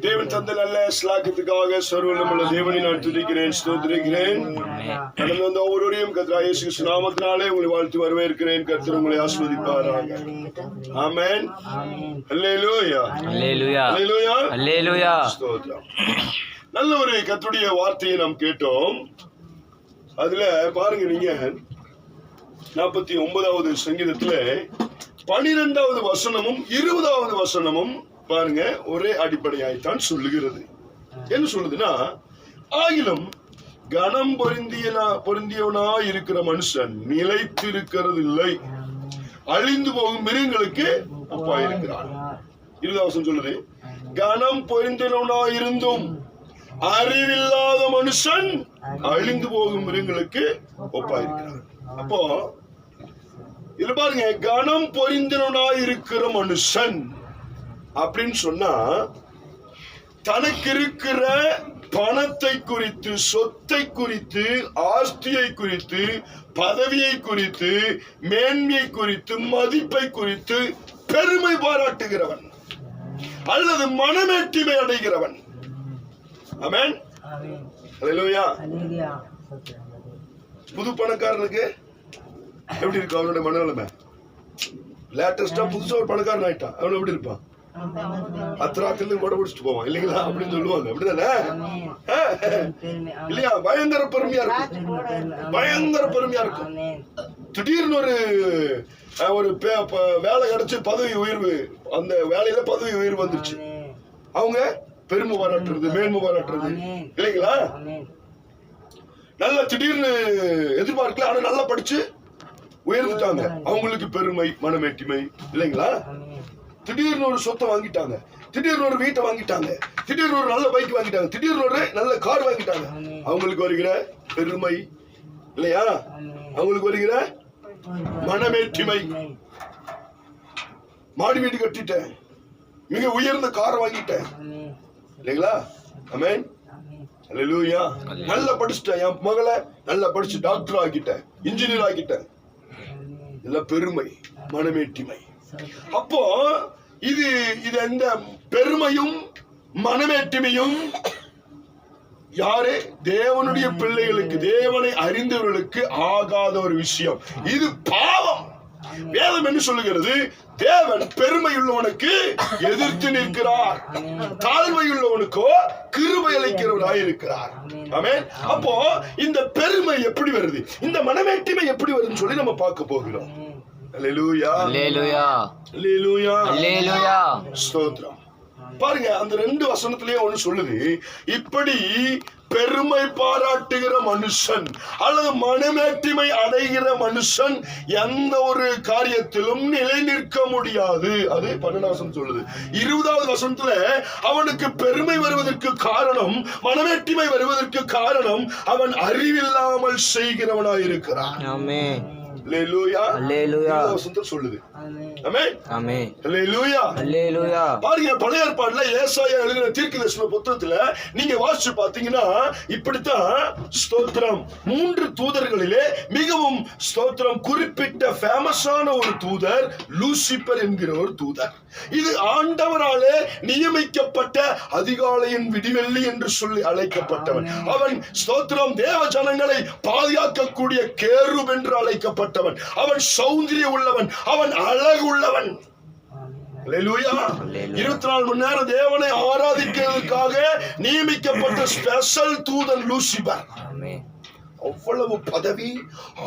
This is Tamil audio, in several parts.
தேவன் தந்த நல்ல ஸ்லாக்கத்துக்காக சர்வநமுள்ள தேவனை நான் துதிக்கிறேன் ஸ்தோத்திரிக்கிறேன். கடந்து வந்த ஒவ்வொருவரையும் கத்ரா இயேசு நாமத்தினாலே உங்களை வாழ்த்து வரவேற்கிறேன். கர்த்தர் உங்களை ஆஸ்வதிப்பாராக. ஆமென். ஹalleluya. அல்லேலூயா ஹalleluya. அல்லேலூயா ஸ்தோத்திரம். நல்ல ஒரு கர்த்தருடைய வார்த்தையை நாம் கேட்டோம். அதுல பாருங்க நீங்க. நாற்பத்தி ஒன்பதாவது சங்கீதத்துல பனிரெண்டாவது வசனமும் இருபதாவது வசனமும் பாருங்க ஒரே அடிப்படையாய்த்தான் சொல்லுகிறது. என்ன சொல்லுதுன்னா ஆகிலும் கனம் பொருந்தியனா பொருந்தியவனா இருக்கிற மனுஷன் நிலைத்திருக்கிறது இல்லை அழிந்து போகும் மிருகங்களுக்கு ஒப்பாயிருக்கிறான் இருபதாவது வசனம் சொல்லுது கனம் பொருந்தினவனா இருந்தும் அறிவில்லாத மனுஷன் அழிந்து போகும் மிருகங்களுக்கு ஒப்பாயிருக்கிறான் அப்போ இதுல பாருங்க கனம் பொரிந்தவனா இருக்கிற மனுஷன் அப்படின்னு சொன்னா தனக்கு இருக்கிற பணத்தை குறித்து சொத்தை குறித்து ஆஸ்தியை குறித்து பதவியை குறித்து மேன்மையை குறித்து மதிப்பை குறித்து பெருமை பாராட்டுகிறவன். அல்லது மனமேட்டிமை அடைகிறவன். புது பணக்காரனுக்கு எப்படி இருக்கும் அவனோட மனநிலைமை? லேட்டஸ்டா புதுசா ஒரு பணக்காரன் ஆயிட்டான் அவன் எப்படி இருப்பான்? அத்தராத்தில கூட பிடிச்சிட்டு போவான். இல்லைங்களா? அப்படின்னு சொல்லுவாங்க. அப்படிதானே? இல்லையா? பயங்கர பெருமையா இருக்கும். பயங்கர பெருமையா இருக்கும். திடீர்னு ஒரு ஒரு வேலை கிடைச்சு பதவி உயர்வு அந்த வேலையில பதவி உயர்வு வந்துருச்சு. அவங்க பெருமை பாராட்டுறது மேன்மை பாராட்டுறது. இல்லைங்களா? நல்லா திடீர்னு எதிர்பார்க்கல. ஆனா நல்லா படிச்சு உயர்ந்துட்டாங்க அவங்களுக்கு பெருமை மனமேட்டிமை இல்லைங்களா? திடீர்னு ஒரு சொத்தை வாங்கிட்டாங்க. திடீர்னு ஒரு வீட்டை வாங்கிட்டாங்க. திடீர்னு ஒரு நல்ல பைக் வாங்கிட்டாங்க. திடீர்னு ஒரு நல்ல கார் வாங்கிட்டாங்க. அவங்களுக்கு வருகிற பெருமை இல்லையா? அவங்களுக்கு வருகிற மனமேட்டிமை மாடி வீடு கட்டிட்டேன். மிக உயர்ந்த காரை வாங்கிட்டேன். இல்லைங்களா? அமேன் நல்லா படிச்சுட்டேன். என் மகளை நல்லா படிச்சு டாக்டர் ஆக்கிட்டேன். இன்ஜினியர் ஆக்கிட்டேன். இதெல்லாம் பெருமை மனமேட்டிமை. அப்போ இது இது எந்த பெருமையும் மனமேட்டிமையும் யாரு? தேவனுடைய பிள்ளைகளுக்கு தேவனை அறிந்தவர்களுக்கு ஆகாத ஒரு விஷயம். இது பாவம். வேதம் என்ன சொல்லுகிறது? தேவன் பெருமையுள்ளவனுக்கு எதிர்த்து நிற்கிறார். தாழ்மையுள்ளவனுக்கோ கிருபை அளிக்கிறவராய் இருக்கிறார். ஆமென். அப்போ இந்த பெருமை எப்படி வருது? இந்த மனமேட்டிமை எப்படி வருதுன்னு சொல்லி நம்ம பார்க்க போகிறோம். பாருங்க அந்த ரெண்டு வசனத்திலேயே ஒண்ணு சொல்லுது. இப்படி பெருமை பாராட்டுகிற மனுஷன் அல்லது மனமேட்டிமை அடைகிற மனுஷன் எந்த ஒரு காரியத்திலும் நிலை நிற்க முடியாது. அது பன்னெண்டாம் வசனம் சொல்லுது. இருபதாவது வசனத்துல அவனுக்கு பெருமை வருவதற்கு காரணம் மனமேட்டிமை வருவதற்கு காரணம் அவன் அறிவில்லாமல் செய்கிறவனாயிருக்கிறான். இருக்கிறான் அல்லேலூயா அல்லேலூயா இருபதாவது வசனத்துல சொல்லுது. ஆமென் ஆமென் அல்லேலூயா அல்லேலூயா பாருங்க பழைய ஏற்பாடுல ஏசாயா எழுதின தீர்க்க தரிசன புத்தகத்துல நீங்க வாசிச்சு பாத்தீங்கன்னா இப்படித்தான் ஸ்தோத்திரம். மூன்று தூதர்களிலே மிகவும் ஸ்தோத்திரம் குறிப்பிட்ட ஃபேமஸான ஒரு தூதர் லூசிபர் என்கிற ஒரு தூதர். இது ஆண்டவராலே நியமிக்கப்பட்ட அதிகாலையின் விடிவெள்ளி என்று சொல்லி அழைக்கப்பட்டவன். அவன் ஸ்தோத்திரம் தேவ ஜனங்களை பாதுகாக்கக்கூடிய கேருப் என்று அழைக்கப்பட்டவன் அவன் சௌந்தரிய உள்ளவன் அவன் அழகு உள்ளவன். இருபத்தி நாலு மணி நேரம் தேவனை ஆராதிக்கிறதுக்காக நியமிக்கப்பட்ட ஸ்பெஷல் தூதன் லூசிபர். அவ்வளவு பதவி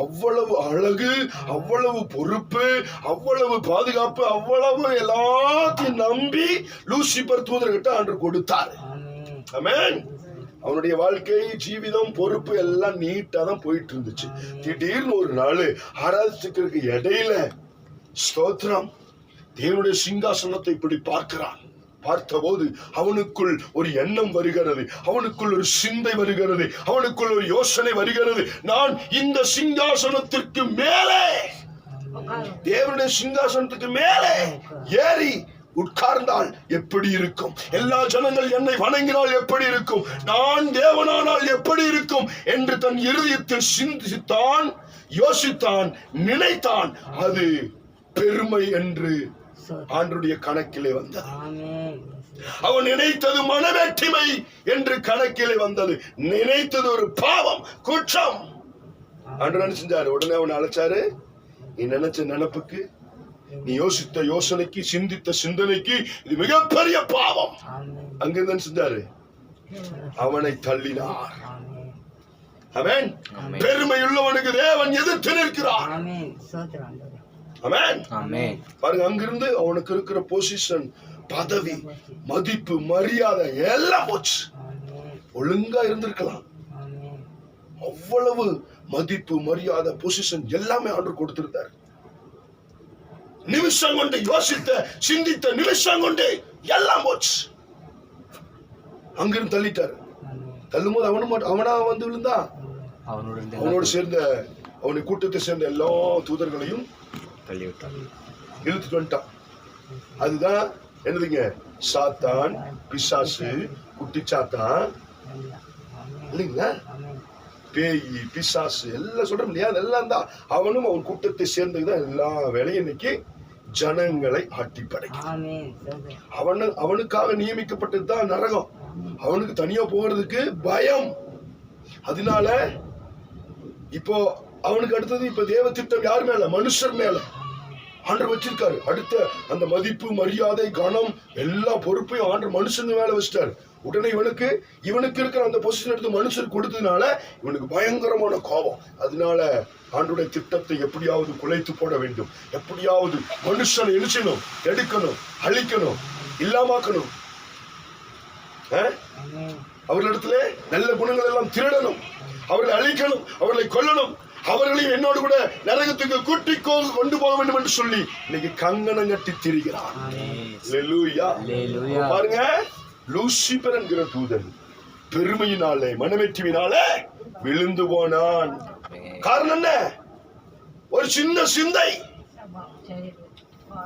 அவ்வளவு அழகு அவ்வளவு பொறுப்பு அவ்வளவு பாதுகாப்பு அவ்வளவு எல்லாத்தையும் நம்பி லூசிபர் தூதர்கிட்ட ஆண்டு கொடுத்தார். ஆமென். அவனுடைய வாழ்க்கை ஜீவிதம் பொறுப்பு எல்லாம் நீட்டா தான் போயிட்டு இருந்துச்சு திடீர்னு ஒரு நாள் ஆராதிச்சுக்கிறதுக்கு இடையில ஸ்தோத்திரம். தேவனுடைய சிங்காசனத்தை இப்படி பார்க்கிறான். பார்த்தபோது அவனுக்குள் ஒரு எண்ணம் வருகிறது. அவனுக்குள் ஒரு சிந்தை வருகிறது. அவனுக்குள் ஒரு யோசனை வருகிறது. நான் இந்த சிங்காசனத்திற்கு மேலே தேவனுடைய சிங்காசனத்துக்கு மேலே ஏறி உட்கார்ந்தால் எப்படி இருக்கும்? எல்லா ஜனங்கள் என்னை வணங்கினால் எப்படி இருக்கும்? நான் தேவனானால் எப்படி இருக்கும்? என்று தன் இருதயத்தில் சிந்தித்தான் யோசித்தான் நினைத்தான். அது பெருமை என்று ஆண்டுடைய கணக்கிலே வந்தது. அவன் நினைத்தது மனவேற்றுமை என்று கணக்கிலே வந்தது. நினைத்தது ஒரு பாவம் குற்றம். என்ன செஞ்சாரு? உடனே அவனை அழைச்சாரு. நீ நினைச்ச நினைப்புக்கு நீ யோசித்த யோசனைக்கு சிந்தித்த சிந்தனைக்கு இது மிகப்பெரிய பாவம். அங்கிருந்து செஞ்சாரு அவனை தள்ளினார். அவன் ஆமென். பெருமை உள்ளவனுக்கு தேவன் எதிர்த்து நிற்கிறார். பாருங்க அங்கிருந்து அவனுக்கு இருக்கிற பொசிஷன் பதவி மதிப்பு மரியாதை எல்லாம் போச்சு. ஒழுங்கா இருந்திருக்கலாம். அவ்வளவு மதிப்பு மரியாதை பொசிஷன் எல்லாமே ஆண்டு கொடுத்திருந்தார். நிமிஷம் கொண்டு யோசித்த சிந்தித்த நிமிஷம் கொண்டு எல்லாம் போச்சு. அங்கிருந்து தள்ளிட்டாரு. ஆமென் தள்ளும்போது அவனு மட்டும் அவனா வந்து விழுந்தா? அவனோட சேர்ந்த அவனை கூட்டத்தை சேர்ந்த எல்லா தூதர்களையும் தள்ளிவிட்டான். இழுத்துட்டு வந்துட்டான். அதுதான் என்னதுங்க? சாத்தான் பிசாசு குட்டி சாத்தான். இல்லைங்களா? பேய் பிசாசு எல்லாம் சொல்றோம் இல்லையா? அதெல்லாம் தான். அவனும் அவன் கூட்டத்தை சேர்ந்துதான் எல்லா வேலையும் இன்னைக்கு ஜனங்களை ஆட்டி படைக்கும் அவனு அவனுக்காக நியமிக்கப்பட்டது தான் நரகம். அவனுக்கு தனியா போகிறதுக்கு பயம். அதனால இப்போ அவனுக்கு அடுத்தது இப்ப தேவ திட்டம் யார் மேல? மனுஷர் மேல. ஆண்டர் வச்சிருக்காரு. அடுத்த அந்த மதிப்பு மரியாதை கனம் எல்லா பொறுப்பையும் ஆண்டர் மனுஷங்க மேல வச்சிட்டாரு. உடனே இவனுக்கு இவனுக்கு இருக்கிற அந்த பொசிஷன் எடுத்து மனுஷர் கொடுத்ததுனால இவனுக்கு பயங்கரமான கோபம். அதனால ஆண்டுடைய திட்டத்தை எப்படியாவது குலைத்து போட வேண்டும். எப்படியாவது மனுஷனை இழிச்சணும் எடுக்கணும் அழிக்கணும் இல்லாமாக்கணும். அவர்களிடத்திலே நல்ல குணங்கள் எல்லாம் திருடணும். அவர்களை அழிக்கணும் அவர்களை கொல்லணும். அவர்களையும் என்னோடு கூட நரகத்துக்கு கூட்டி கொண்டு போக வேண்டும் என்று சொல்லி இன்னைக்கு கங்கணம் கட்டி திரிகிறான். பாருங்க. லூசிபர் என்கிற தூதன். பெருமையினாலே மனமெற்றிவினாலே விழுந்து போனான். காரணம் என்ன? ஒரு சின்ன சிந்தை.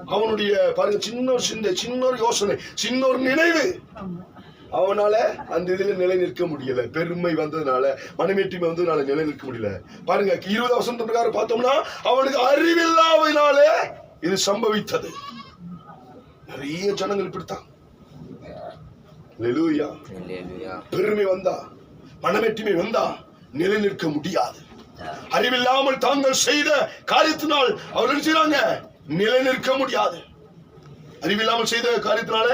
அவனுடைய பாருங்க சின்ன ஒரு சிந்தை சின்ன ஒரு யோசனை சின்ன ஒரு நினைவு. அவனால அந்த இதுல நிலை நிற்க முடியல. பெருமை வந்ததுனால மனமேற்றுமை வந்ததுனால நிலை நிற்க முடியல. பாருங்க இருபது வசந்த பிரகாரம் பார்த்தோம்னா அவனுக்கு அறிவில்லாவினாலே இது சம்பவித்தது. நிறைய ஜனங்கள் இப்படித்தான். பெருமை வந்தா மனமேட்டிமை வந்தா நிலை நிற்க முடியாது அறிவில்லாமல் தாங்கள் செய்த காரியத்தினால் அவர்கள் என்ன செய்றாங்க? நிலை நிற்க முடியாது. அறிவில்லாமல் செய்த காரியத்தினால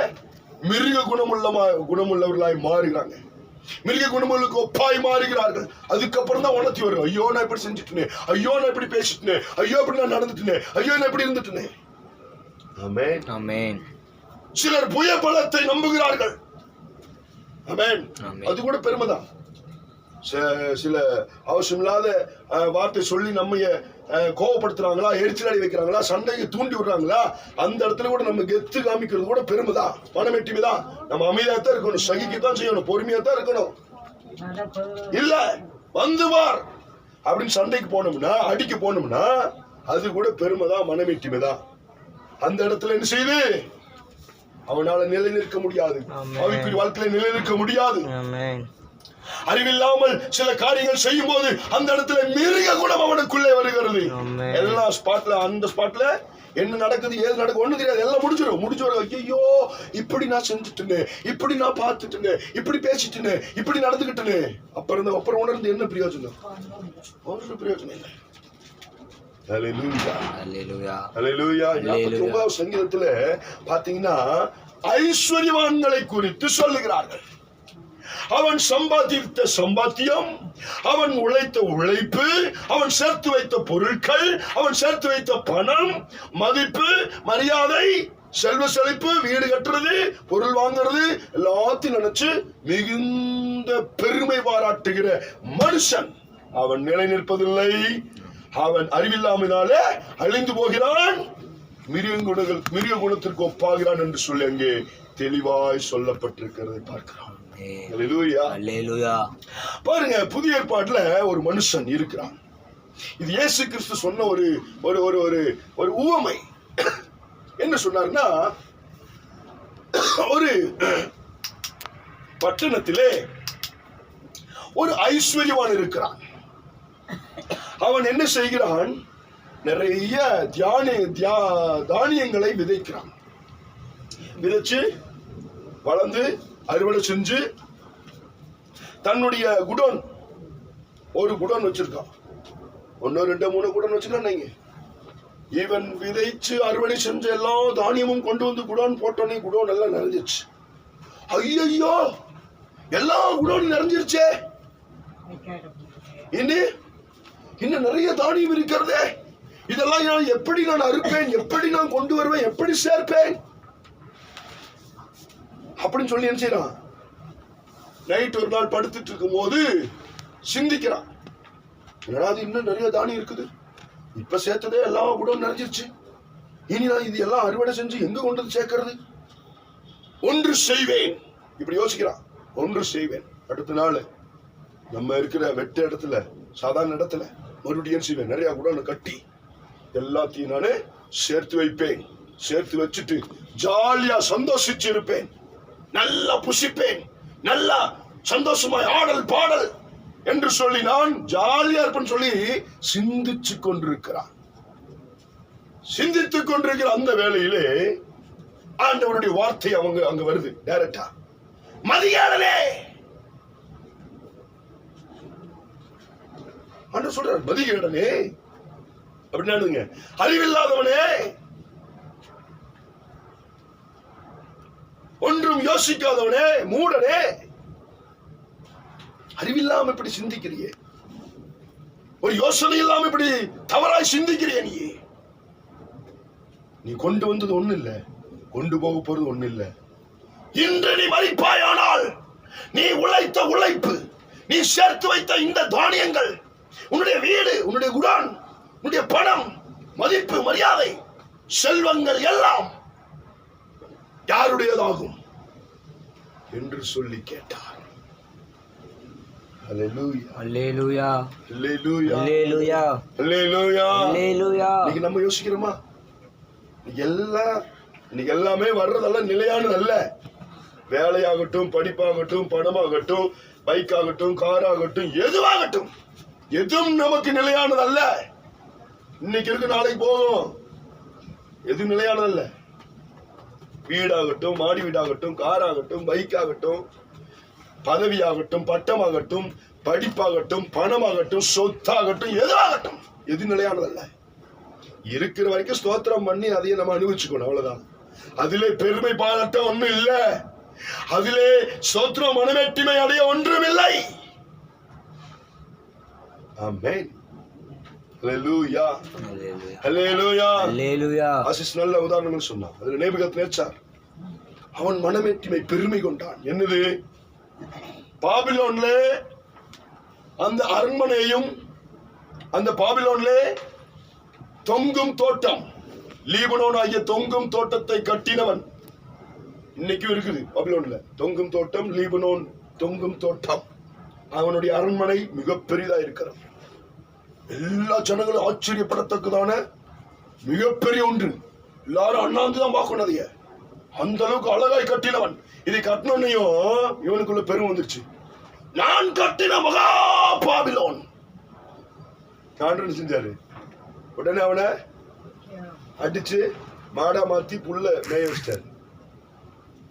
மிருக குணமுள்ள குணமுள்ளவர்களாய் மாறுகிறாங்க. மிருக குணமுள்ளக்கு ஒப்பாய் மாறுகிறார்கள். அதுக்கப்புறம் தான் உணர்த்தி வரும் ஐயோ நான் இப்படி செஞ்சுட்டேனே. ஐயோ நான் இப்படி பேசிட்டேனே. ஐயோ இப்படி நான் நடந்துட்டேனே. ஐயோ நான் இப்படி இருந்துட்டேனே. சிலர் புய பலத்தை நம்புகிறார்கள். அது கூட பெருமைதான். சில அவசியமில்லாத வார்த்தை சொல்லி நம்மைய அஹ், கோவப்படுத்துறாங்களா எரிச்சல் அடை வைக்கிறாங்களா சண்டையை தூண்டி விடுறாங்களா அந்த இடத்துல கூட நம்ம கெத்து காமிக்கிறது கூட பெருமைதான். மனமெட்டிமை தான். நம்ம அமைதியா தான் இருக்கணும். சகிக்கத்தான் செய்யணும். பொறுமையா தான் இருக்கணும். இல்ல வந்து வார் அப்படின்னு சண்டைக்கு போனோம்னா அடிக்க போனோம்னா அது கூட பெருமைதான். மனமெட்டிமை தான். அந்த இடத்துல என்ன செய்யுது அவனால நிலை நிற்க முடியாது. அவைக்குரிய வாழ்க்கையில நிலை நிற்க முடியாது அறிவில்லாமல் சில காரியங்கள் செய்யும் போது அந்த இடத்துல மிருக குணம் அவனுக்குள்ளே வருகிறது. எல்லா ஸ்பாட்ல அந்த ஸ்பாட்ல என்ன நடக்குது ஏது நடக்குது ஒண்ணு தெரியாது. எல்லாம் முடிஞ்சிடும் முடிஞ்ச ஒரு ஐயோ இப்படி நான் செஞ்சுட்டேனே இப்படி நான் பார்த்துட்டேனே இப்படி பேசிட்டேனே இப்படி நடந்துகிட்டேனே. அப்புறம் அப்புறம் உணர்ந்து என்ன பிரயோஜனம்? ஒரு பிரயோஜனம் இல்லை Hallelujah. அல்லேலூயா Hallelujah. நாற்பத்தி ஒன்பதாவது சங்கீதத்துல பாத்தீங்கன்னா ஐஸ்வர்யவான்களை குறித்து சொல்லுகிறார்கள். அவன் சம்பாதித்த சம்பாத்தியம் அவன் உழைத்த உழைப்பு அவன் சேர்த்து வைத்த பொருட்கள் அவன் சேர்த்து வைத்த பணம் மதிப்பு மரியாதை செல்வ செழிப்பு வீடு கட்டுறது பொருள் வாங்குறது எல்லாத்தையும் நினைச்சு மிகுந்த பெருமை பாராட்டுகிற மனுஷன். அவன் நிலை நிற்பதில்லை அவன் அறிவில்லாமையினாலே அழிந்து போகிறான். மிருக குணங்கள் மிருக குணத்திற்கு ஒப்பாகிறான் என்று சொல்லி அங்கே தெளிவாய் சொல்லப்பட்டிருக்கிறதை பார்க்கிறோம். பாருங்க புதிய ஏற்பாட்டுல ஒரு மனுஷன் இருக்கிறான். இது இயேசு கிறிஸ்து சொன்ன ஒரு ஒரு ஒரு ஒரு ஒரு உவமை. என்ன சொன்னார்னா ஒரு பட்டணத்திலே ஒரு ஐஸ்வர்யவான் இருக்கிறான். அவன் என்ன செய்கிறான்? நிறைய தியான தியா தானியங்களை விதைக்கிறான். விதைச்சு வளர்ந்து அறுவடை செஞ்சு தன்னுடைய குடோன் ஒரு குடோன் வச்சிருக்கான். ஒன்னு ரெண்டு மூணு குடோன் நீங்க. ஈவன் விதைச்சு அறுவடை செஞ்ச எல்லா தானியமும் கொண்டு வந்து குடோன் போட்டோன்னே குடோன் எல்லாம் நிறைஞ்சிருச்சு. ஐயையோ! எல்லா குடோன் நிறைஞ்சிருச்சே. இன்னும் இன்னும் நிறைய தானியம் இருக்கிறதே. இதெல்லாம் நான் எப்படி நான் அறுப்பேன் எப்படி நான் கொண்டு வருவேன் எப்படி சேர்ப்பேன்? அப்படின்னு சொல்லி என்ன செய்யறான்? நைட் ஒரு நாள் படுத்துட்டு இருக்கும் போது சிந்திக்கிறான் ஏதாவது இன்னும் நிறைய தானியம் இருக்குது? இப்ப சேர்த்ததே எல்லாம் கூட நிறைஞ்சிருச்சு. இனி நான் இது எல்லாம் அறுவடை செஞ்சு எங்க கொண்டு சேர்க்கறது? ஒன்று செய்வேன். இப்படி யோசிக்கிறான். ஒன்று செய்வேன். அடுத்த நாள் நம்ம இருக்கிற வெட்ட இடத்துல சாதாரண இடத்துல மறுபடியும் செய்வேன்? நிறைய கூட கட்டி எல்லாத்தையும் நானு சேர்த்து வைப்பேன். சேர்த்து வச்சுட்டு ஜாலியா சந்தோஷிச்சு இருப்பேன். நல்லா புசிப்பேன். நல்லா சந்தோஷமாய் ஆடல் பாடல் என்று சொல்லி நான் ஜாலியா இருப்பேன்னு சொல்லி சிந்திச்சு கொண்டிருக்கிறான். சிந்தித்துக் கொண்டிருக்கிற அந்த வேலையிலே ஆண்டவருடைய வார்த்தை அவங்க அங்க வருது. டைரக்டா மதியாடலே ஆண்டவர் சொல்றார் மதிகேடனே அப்படின்னாடுங்க அறிவில்லாதவனே. ஒன்றும் யோசிக்காதவனே மூடனே. அறிவில்லாம இப்படி சிந்திக்கிறியே. ஒரு யோசனை இல்லாம இப்படி தவறாய் சிந்திக்கிறிய நீ. நீ கொண்டு வந்தது ஒண்ணு இல்ல. கொண்டு போக போறது ஒண்ணு இல்ல. இன்று நீ மறிப்பாயானால் நீ உழைத்த உழைப்பு நீ சேர்த்து வைத்த இந்த தானியங்கள் உன்னுடைய வீடு உன்னுடைய குடான் உன்னுடைய பணம் மதிப்பு மரியாதை செல்வங்கள் எல்லாம் யாருடையதாகும் என்று சொல்லி கேட்டார். நம்ம யோசிக்கிறோமா? எல்லாம் இன்னைக்கு எல்லாமே வர்றதெல்லாம் நிலையானது அல்ல. வேலையாகட்டும் படிப்பாகட்டும் பணமாகட்டும் பைக் ஆகட்டும் கார் ஆகட்டும் எதுவாகட்டும். எதுவும் நமக்கு நிலையானது அல்ல இன்னைக்கு இருக்கு நாளைக்கு போகும் எது நிலையானதல்ல. வீடாகட்டும் மாடி வீடாகட்டும் கார் ஆகட்டும் பைக் ஆகட்டும் பதவியாகட்டும் பட்டமாகட்டும் படிப்பாகட்டும் பணமாகட்டும் சொத்தாகட்டும் எதுவாகட்டும் எது நிலையானதல்ல. இருக்கிற வரைக்கும் ஸ்தோத்திரம் பண்ணி அதையே நம்ம அனுபவிச்சுக்கணும் அவ்வளவுதான். அதிலே பெருமை பாராட்ட ஒண்ணும் இல்லை. அதிலே சோத்திரம் மனமேட்டிமை அடைய ஒன்றும் இல்லை ஆமென் ஹalleluya ஹalleluya அல்லேலூயா ஆசிஸ் நல்ல உதாரணங்கள் சொன்னான் அதுல நேபுகத் நேச்சார் அவன் மனமேட்டிமை பெருமை கொண்டான். என்னது? பாபிலோன்ல அந்த அரண்மனையும் அந்த பாபிலோன்ல தொங்கும் தோட்டம். லீபனோன் ஆகிய தொங்கும் தோட்டத்தை கட்டினவன். இன்னைக்கும் இருக்குது பாபிலோன்ல. தொங்கும் தோட்டம் லீபனோன் தொங்கும் தோட்டம். அவனுடைய அரண்மனை மிக பெரிதா இருக்கிறது எல்லா ஜனங்களும் ஆச்சரியப்படத்தக்கதான? மிகப்பெரிய ஒன்று. எல்லாரும் அண்ணாந்து தான் பார்க்கணும் அதைய. அந்த அளவுக்கு அழகாய் கட்டினவன். இதை கட்டினோன்னையும் இவனுக்குள்ள பெரும் வந்துருச்சு. நான் கட்டின மகா பாபிலோன். ஆண்டவன் செஞ்சாரு. உடனே அவனை அடிச்சு மாடா மாத்தி புல்ல மேய வச்சிட்டாரு.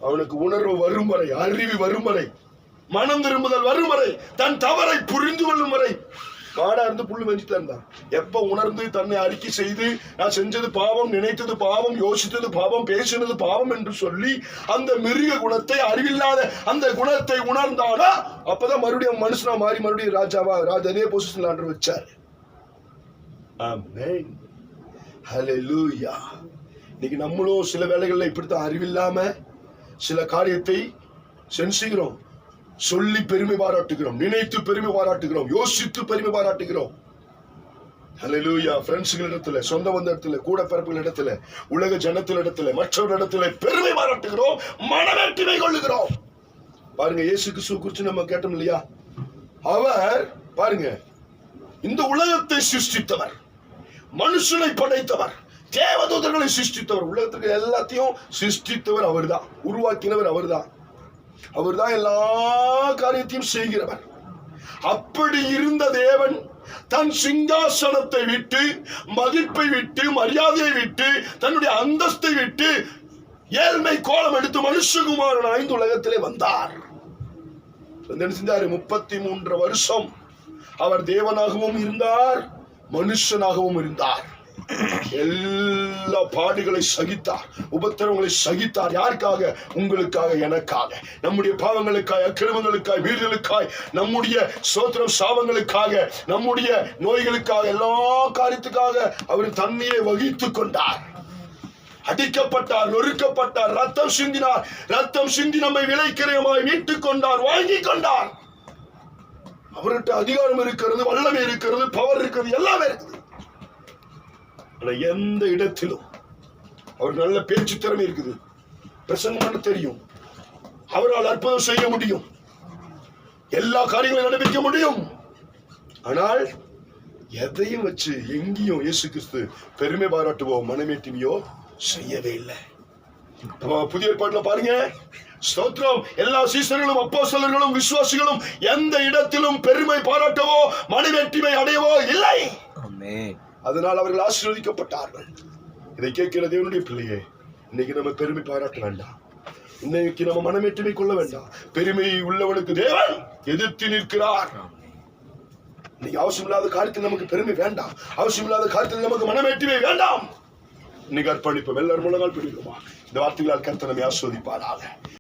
அவனுக்கு உணர்வு வரும் வரை அறிவு வரும் வரை மனம் திரும்புதல் வரும் வரை தன் தவறை புரிந்து கொள்ளும் வரை காடா இருந்து புல்லு மேய்ச்சிட்டு இருந்தான் எப்ப உணர்ந்து தன்னை அறிக்கை செய்து நான் செஞ்சது பாவம் நினைத்தது பாவம் யோசித்தது பாவம் பேசினது பாவம் என்று சொல்லி அந்த மிருக குணத்தை அறிவில்லாத அந்த குணத்தை உணர்ந்தானா அப்பதான் மறுபடியும் மனுஷனா மாறி மறுபடியும் ராஜாவா ராஜா அதே பொசிஷன்ல ஆண்டு வச்சாரு. இன்னைக்கு நம்மளும் சில வேலைகள்ல இப்படித்தான் அறிவில்லாம சில காரியத்தை செஞ்சுகிறோம் சொல்லி பெருமை பாராட்டுகிறோம் நினைத்து பெருமை பாராட்டுகிறோம் யோசித்து பெருமை பாராட்டுகிறோம். ஃப்ரெண்ட்ஸுகள் இடத்துல சொந்த வந்த இடத்துல கூட பிறப்புகள் இடத்துல உலக ஜனத்தில் இடத்துல மற்றவர் இடத்துல பெருமை பாராட்டுகிறோம் மனவேற்றுமை கொள்ளுகிறோம். பாருங்க இயேசு கிறிஸ்துவ குறித்து நம்ம கேட்டோம் இல்லையா? அவர் பாருங்க இந்த உலகத்தை சிருஷ்டித்தவர். மனுஷனை படைத்தவர். தேவதூதர்களை சிருஷ்டித்தவர். உலகத்துக்கு எல்லாத்தையும் சிருஷ்டித்தவர் அவர்தான். உருவாக்கினவர் அவர் தான் எல்லா காரியத்தையும் செய்கிறவர். அப்படி இருந்த தேவன் தன் சிங்காசனத்தை விட்டு மதிப்பை விட்டு மரியாதையை விட்டு தன்னுடைய அந்தஸ்தை விட்டு ஏழ்மை கோலம் எடுத்து மனுஷகுமாரன் ஐந்து உலகத்திலே வந்தார். என்ன செஞ்சாரு? முப்பத்தி மூன்று வருஷம் அவர் தேவனாகவும் இருந்தார் மனுஷனாகவும் இருந்தார். எல்லா பாடுகளை சகித்தார் உபத்திரவங்களை சகித்தார். யாருக்காக? உங்களுக்காக எனக்காக. நம்முடைய பாவங்களுக்காய் அக்கிரமங்களுக்காய் வீடுகளுக்காய் நம்முடைய சோத்திரம் சாபங்களுக்காக நம்முடைய நோய்களுக்காக எல்லா காரியத்துக்காக அவர் தன்னையே வகித்துக் கொண்டார். அடிக்கப்பட்டார் நொறுக்கப்பட்டார் ரத்தம் சிந்தினார். ரத்தம் சிந்தி நம்மை விலைக்கிரயமாய் மீட்டுக் கொண்டார் வாங்கிக் கொண்டார். அவர்கிட்ட அதிகாரம் இருக்கிறது வல்லமை இருக்கிறது பவர் இருக்கிறது எல்லாமே இருக்குது. ஆனா எந்த இடத்திலும் அவர் நல்ல பேச்சு திறமை இருக்குது. பிரசங்கம் தெரியும். அவரால் அற்புதம் செய்ய முடியும். எல்லா காரியங்களும் நடப்பிக்க முடியும். ஆனால் எதையும் வச்சு எங்கேயும் இயேசு கிறிஸ்து பெருமை பாராட்டுவோ மனமேட்டினியோ செய்யவே இல்லை. புதிய பாட்டில் பாருங்க. ஸ்தோத்திரம். எல்லா சீசர்களும் அப்போஸ்தலர்களும் விசுவாசிகளும் எந்த இடத்திலும் பெருமை பாராட்டவோ மனமேட்டிமை அடையவோ இல்லை. அதனால் அவர்கள் ஆசீர்வதிக்கப்பட்டார்கள். இதை கேட்கிற தேவனுடைய பிள்ளையே இன்னைக்கு நம்ம பெருமை பாராட்ட வேண்டாம். இன்னைக்கு நம்ம மனமேற்றுமை கொள்ள வேண்டாம். பெருமை உள்ளவனுக்கு தேவன் எதிர்த்து நிற்கிறார். இன்னைக்கு அவசியம் இல்லாத காரியத்தில் நமக்கு பெருமை வேண்டாம். அவசியம் இல்லாத காரியத்தில் நமக்கு மனமேற்றுமை வேண்டாம். இன்னைக்கு அர்ப்பணிப்போம். எல்லாரும் முழங்கால் பிடிக்குமா இந்த வார்த்தைகளால் கருத்தை நம்ம ஆஸ்வதிப்பாராக